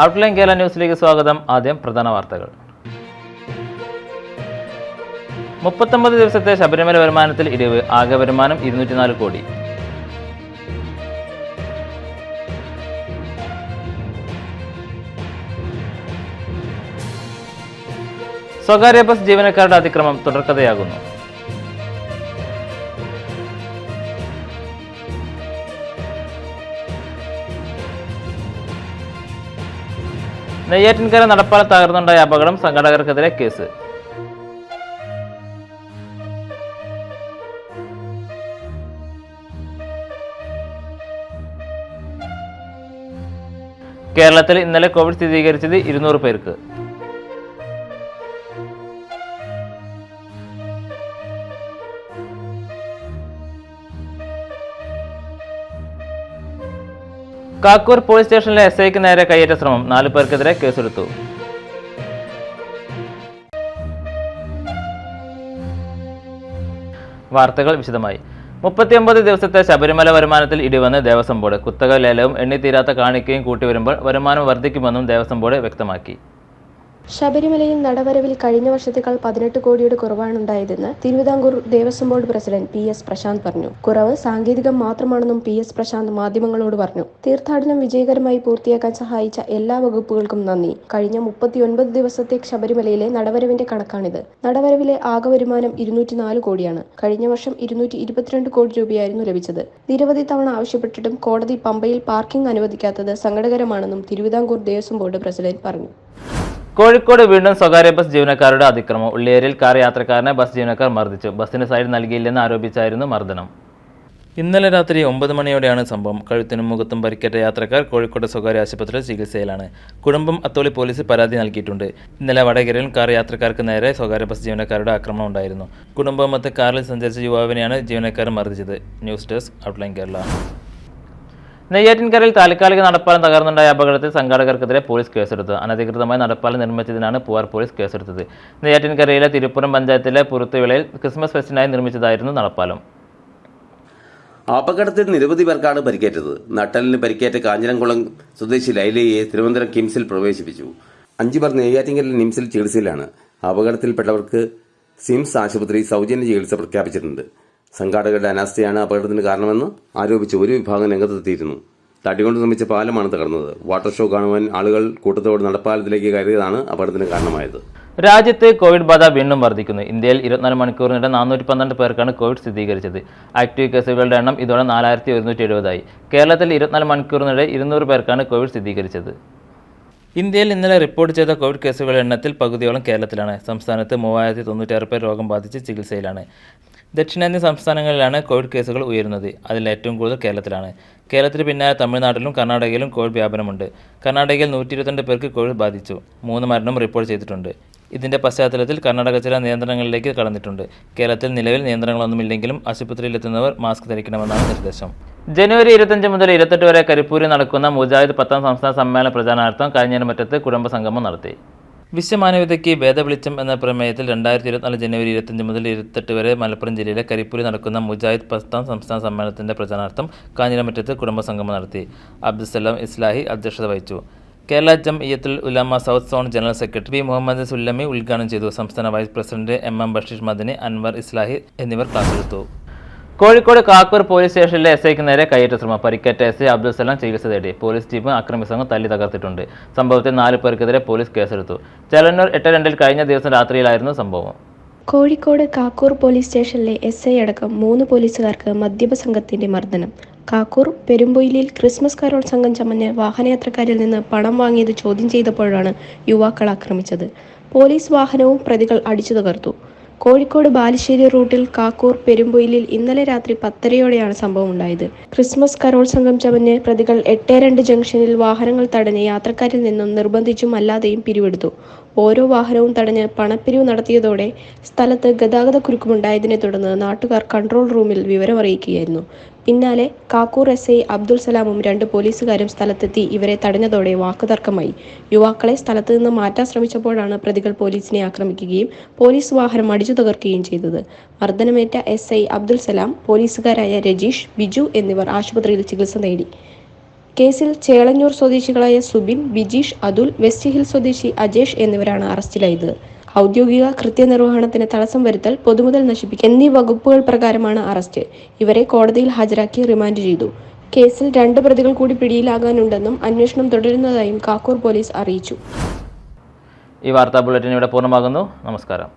Outline Kerala ന്യൂസിലേക്ക് സ്വാഗതം. ആദ്യം പ്രധാന വാർത്തകൾ. മുപ്പത്തൊമ്പത് ദിവസത്തെ ശബരിമല വരുമാനത്തിൽ ഇടിവ് ആകെ വരുമാനം ഇരുന്നൂറ്റിനാല് കോടി. സ്വകാര്യ ബസ് ജീവനക്കാരുടെ അതിക്രമം തുടർക്കഥയാകുന്നു. നെയ്യാറ്റിൻകര നടപ്പാല തകർന്നുണ്ടായ അപകടം സംഘടകർക്കെതിരെ കേസ്. കേരളത്തിൽ ഇന്നലെ കോവിഡ് സ്ഥിരീകരിച്ചത് ഇരുന്നൂറ് പേർക്ക്. കാക്കൂർ പോലീസ് സ്റ്റേഷനിലെ എസ് ഐക്ക് നേരെ കയ്യേറ്റ ശ്രമം. നാലു പേർക്കെതിരെ കേസെടുത്തു. വാർത്തകൾ വിശദമായി. മുപ്പത്തിയൊമ്പത് ദിവസത്തെ ശബരിമല വരുമാനത്തിൽ ഇടിവന്ന് ദേവസ്വം ബോർഡ്. കുത്തക ലേലവും എണ്ണിത്തീരാത്ത കാണിക്കയും കൂട്ടിവരുമ്പോൾ വരുമാനം വർദ്ധിക്കുമെന്നും ദേവസ്വം ബോർഡ് വ്യക്തമാക്കി. ശബരിമലയിൽ നടവരവിൽ കഴിഞ്ഞ വർഷത്തേക്കാൾ പതിനെട്ട് കോടിയുടെ കുറവാണുണ്ടായതെന്ന് Thiruvithamkoor Devaswom board president P S Prasanth പറഞ്ഞു. കുറവ് സാങ്കേതികം മാത്രമാണെന്നും പി എസ് പ്രശാന്ത് മാധ്യമങ്ങളോട് പറഞ്ഞു. തീർത്ഥാടനം വിജയകരമായി പൂർത്തിയാക്കാൻ സഹായിച്ച എല്ലാ വകുപ്പുകൾക്കും നന്ദി. കഴിഞ്ഞ മുപ്പത്തിയൊൻപത് ദിവസത്തെ ശബരിമലയിലെ നടവരവിന്റെ കണക്കാണിത്. നടവരവിലെ ആകെ വരുമാനം ഇരുന്നൂറ്റിനാല് കോടിയാണ്. കഴിഞ്ഞ വർഷം ഇരുന്നൂറ്റി ഇരുപത്തിരണ്ട് കോടി രൂപയായിരുന്നു ലഭിച്ചത്. നിരവധി തവണ ആവശ്യപ്പെട്ടിട്ടും കോടതി പമ്പയിൽ പാർക്കിംഗ് അനുവദിക്കാത്തത് സങ്കടകരമാണെന്നും തിരുവിതാംകൂർ ദേവസ്വം ബോർഡ് പ്രസിഡന്റ് പറഞ്ഞു. കോഴിക്കോട് വീണ്ടും സ്വകാര്യ ബസ് ജീവനക്കാരുടെ അതിക്രമം. ഉള്ളിയേരിൽ കാർ യാത്രക്കാരനെ ബസ് ജീവനക്കാർ മർദ്ദിച്ചു. ബസ്സിന് സൈഡ് നൽകിയില്ലെന്ന് ആരോപിച്ചായിരുന്നു മർദ്ദനം. ഇന്നലെ രാത്രി ഒമ്പത് മണിയോടെയാണ് സംഭവം. കഴുത്തിനും മുഖത്തും പരിക്കേറ്റ യാത്രക്കാർ കോഴിക്കോട് സ്വകാര്യ ആശുപത്രിയിൽ ചികിത്സയിലാണ്. കുടുംബം അത്തോളി പോലീസ് പരാതി നൽകിയിട്ടുണ്ട്. ഇന്നലെ വടകരയിൽ കാർ യാത്രക്കാർക്ക് നേരെ സ്വകാര്യ ബസ് ജീവനക്കാരുടെ ആക്രമണം ഉണ്ടായിരുന്നു. കുടുംബമൊത്ത് കാറിൽ സഞ്ചരിച്ച യുവാവിനെയാണ് ജീവനക്കാർ മർദ്ദിച്ചത്. News desk outline Kerala. നെയ്യാറ്റിൻകരയിൽ താൽക്കാലിക നടപ്പാലം തകർന്നുണ്ടായ അപകടത്തിൽ സംഘാടകർക്കെതിരെ പോലീസ് കേസെടുത്തു. അനധികൃതമായി നടപ്പാലം നിർമ്മിച്ചതിനാണ് പൂവാർ പോലീസ് കേസെടുത്തത്. നെയ്യാറ്റിൻകരയിലെ തിരുപ്പുറം പഞ്ചായത്തിലെ പുറത്തുവിളയിൽ ക്രിസ്മസ് ഫെസ്റ്റിനായി നിർമ്മിച്ചതായിരുന്നു നടപ്പാലം. അപകടത്തിൽ നിരവധി പേർക്കാണ് പരിക്കേറ്റത്. നട്ടലിന് പരിക്കേറ്റ കാഞ്ഞിരംകുളം സ്വദേശി ലൈലയെ തിരുവനന്തപുരം കിംസിൽ പ്രവേശിപ്പിച്ചു. അഞ്ചു പേർ നെയ്യാറ്റിൻകരയിൽ നിംസിൽ ചികിത്സയിലാണ്. അപകടത്തിൽപ്പെട്ടവർക്ക് സിംസ് ആശുപത്രി സൗജന്യ ചികിത്സ പ്രഖ്യാപിച്ചിട്ടുണ്ട്. സംഘാടകരുടെ അനാസ്ഥയാണ് അപകടത്തിന് കാരണമെന്ന് ആരോപിച്ച് ഒരു വിഭാഗം രംഗത്തെത്തിയിരുന്നു. തടികൊണ്ട് നിർമ്മിച്ച പാലമാണ് തകർന്നത്. വാട്ടർ ഷോ കാണുവാൻ ആളുകൾ കൂട്ടത്തോട് നടപ്പാലത്തിലേക്ക് കയറിയതാണ് അപകടത്തിന് കാരണമായത്. രാജ്യത്ത് കോവിഡ് ബാധ വീണ്ടും വർദ്ധിക്കുന്നു. ഇന്ത്യയിൽ ഇരുപത്തിനാല് മണിക്കൂറിനിടെ നാനൂറ്റി പന്ത്രണ്ട് പേർക്കാണ് കോവിഡ് സ്ഥിരീകരിച്ചത്. ആക്റ്റീവ് കേസുകളുടെ എണ്ണം ഇതോടെ നാലായിരത്തി ഒരുന്നൂറ്റി എഴുപതായി കേരളത്തിൽ ഇരുപത്തിനാല് മണിക്കൂറിനിടെ ഇരുന്നൂറ് പേർക്കാണ് കോവിഡ് സ്ഥിരീകരിച്ചത്. ഇന്ത്യയിൽ ഇന്നലെ റിപ്പോർട്ട് ചെയ്ത കോവിഡ് കേസുകളുടെ എണ്ണത്തിൽ പകുതിയോളം കേരളത്തിലാണ്. സംസ്ഥാനത്ത് മൂവായിരത്തി തൊണ്ണൂറ്റാറ് പേർ രോഗം ബാധിച്ച് ചികിത്സയിലാണ്. ദക്ഷിണേന്ത്യൻ സംസ്ഥാനങ്ങളിലാണ് കോവിഡ് കേസുകൾ ഉയരുന്നത്. അതിൽ ഏറ്റവും കൂടുതൽ കേരളത്തിലാണ്. കേരളത്തിന് പിന്നാലെ തമിഴ്നാട്ടിലും കർണാടകയിലും കോവിഡ് വ്യാപനമുണ്ട്. കർണാടകയിൽ നൂറ്റി ഇരുപത്തിരണ്ട് പേർക്ക് കോവിഡ് ബാധിച്ചു. മൂന്ന് മരണം റിപ്പോർട്ട് ചെയ്തിട്ടുണ്ട്. ഇതിന്റെ പശ്ചാത്തലത്തിൽ കർണാടക ചില നിയന്ത്രണങ്ങളിലേക്ക് കടന്നിട്ടുണ്ട്. കേരളത്തിൽ നിലവിൽ നിയന്ത്രണങ്ങളൊന്നുമില്ലെങ്കിലും ആശുപത്രിയിലെത്തുന്നവർ മാസ്ക് ധരിക്കണമെന്നാണ് നിർദ്ദേശം. ജനുവരി ഇരുപത്തഞ്ച് മുതൽ ഇരുപത്തെട്ട് വരെ കരിപ്പൂരിൽ നടക്കുന്ന മുജാഹിദ് പത്താം സംസ്ഥാന സമ്മേളന പ്രചാരണാർത്ഥം കഴിഞ്ഞമറ്റത്ത് കുടുംബസംഗമം നടത്തി. വിശ്വമാനവികതയ്ക്ക് ഭേദവെളിച്ചം എന്ന പ്രമേയത്തിൽ രണ്ടായിരത്തി ഇരുപത്തിനാല് ജനുവരി ഇരുപത്തഞ്ച് മുതൽ ഇരുപത്തെട്ട് വരെ മലപ്പുറം ജില്ലയിലെ കരിപ്പൂരിൽ നടക്കുന്ന മുജാഹിദ് പസ്താൻ സംസ്ഥാന സമ്മേളനത്തിന്റെ പ്രചാരണാർത്ഥം കാഞ്ഞിരമറ്റത്ത് കുടുംബസംഗമം നടത്തി. അബ്ദുസലാം ഇസ്ലാഹി അധ്യക്ഷത വഹിച്ചു. Kerala Jamiyyathul Ulama south zone general secretary Muhammad Sullami ഉദ്ഘാടനം ചെയ്തു. സംസ്ഥാന vice president M M Basheer Madani Anwar Islahi എന്നിവർ ക്ലാസ്സെടുത്തു കോഴിക്കോട് കാക്കൂർ പോലീസ് സ്റ്റേഷനിലെ എസ് ഐക്ക് നേരെ കയ്യേറ്റ ശ്രമം. പരിക്കേറ്റ എസ് ഐ അബ്ദുൽ സലാം ചികിത്സ തേടി. പോലീസ് ടീം അക്രമി സംഘം തല്ലി തകർത്തിട്ടുണ്ട്. സംഭവത്തിൽ നാല് പേർക്കെതിരെ പോലീസ് കേസെടുത്തു. ചെലന്നൂർ എട്ട് രണ്ടിൽ കഴിഞ്ഞ ദിവസം രാത്രിയിലായിരുന്നു സംഭവം. കോഴിക്കോട് കാക്കൂർ പോലീസ് സ്റ്റേഷനിലെ എസ് ഐ അടക്കം മൂന്ന് പോലീസുകാർക്ക് മദ്യപ സംഘത്തിന്റെ മർദ്ദനം. കാക്കൂർ പെരുമ്പൊയിലിൽ ക്രിസ്മസ് കരോൾ സംഘം ചമഞ്ഞ് വാഹനയാത്രക്കാരിൽ നിന്ന് പണം വാങ്ങിയത് ചോദ്യം ചെയ്തപ്പോഴാണ് യുവാക്കൾ ആക്രമിച്ചത്. പോലീസ് വാഹനവും പ്രതികൾ അടിച്ചു തകർത്തു. കോഴിക്കോട് ബാലുശ്ശേരി റൂട്ടിൽ കാക്കൂർ പെരുമ്പൊയിലിൽ ഇന്നലെ രാത്രി പത്തരയോടെയാണ് സംഭവം ഉണ്ടായത് ക്രിസ്മസ് കരോൾ സംഘം ചമഞ്ഞ് പ്രതികൾ എട്ട് രണ്ട് ജംഗ്ഷനിൽ വാഹനങ്ങൾ തടഞ്ഞ് യാത്രക്കാരിൽ നിന്നും നിർബന്ധിച്ചും അല്ലാതെയും പിരിവെടുത്തു. ഓരോ വാഹനവും തടഞ്ഞ് പണപ്പിരിവ് നടത്തിയതോടെ സ്ഥലത്ത് ഗതാഗത കുരുക്കുമുണ്ടായതിനെ തുടർന്ന് നാട്ടുകാർ കൺട്രോൾ റൂമിൽ വിവരമറിയിക്കുകയായിരുന്നു. പിന്നാലെ കാക്കൂർ എസ് ഐ അബ്ദുൽ സലാമും രണ്ട് പോലീസുകാരും സ്ഥലത്തെത്തി ഇവരെ തടഞ്ഞതോടെ വാക്കുതർക്കമായി. യുവാക്കളെ സ്ഥലത്ത് നിന്ന് മാറ്റാൻ ശ്രമിച്ചപ്പോഴാണ് പ്രതികൾ പോലീസിനെ ആക്രമിക്കുകയും പോലീസ് വാഹനം അടിച്ചു തകർക്കുകയും ചെയ്തത്. മർദ്ദനമേറ്റ എസ് ഐ അബ്ദുൽ സലാം പോലീസുകാരായ രജീഷ് ബിജു എന്നിവർ ആശുപത്രിയിൽ ചികിത്സ നേടി. കേസിൽ ചേളഞ്ഞൂർ സ്വദേശികളായ സുബിൻ ബിജീഷ് അതുൽ വെസ്റ്റ് ഹിൽ സ്വദേശി അജേഷ് എന്നിവരാണ് അറസ്റ്റിലായത്. ഔദ്യോഗിക കൃത്യനിർവഹണത്തിന് തടസ്സം വരുത്തൽ പൊതുമുതൽ നശിപ്പിക്കൽ എന്നീ വകുപ്പുകൾ പ്രകാരമാണ് അറസ്റ്റ്. ഇവരെ കോടതിയിൽ ഹാജരാക്കി റിമാൻഡ് ചെയ്തു. കേസിൽ രണ്ട് പ്രതികൾ കൂടി പിടിയിലാകാനുണ്ടെന്നും അന്വേഷണം തുടരുന്നതായും കാക്കൂർ പോലീസ് അറിയിച്ചു. ഈ വാർത്താ ബുള്ളറ്റിൻ ഇവിടെ പൂർണമാകുന്നു. നമസ്കാരം.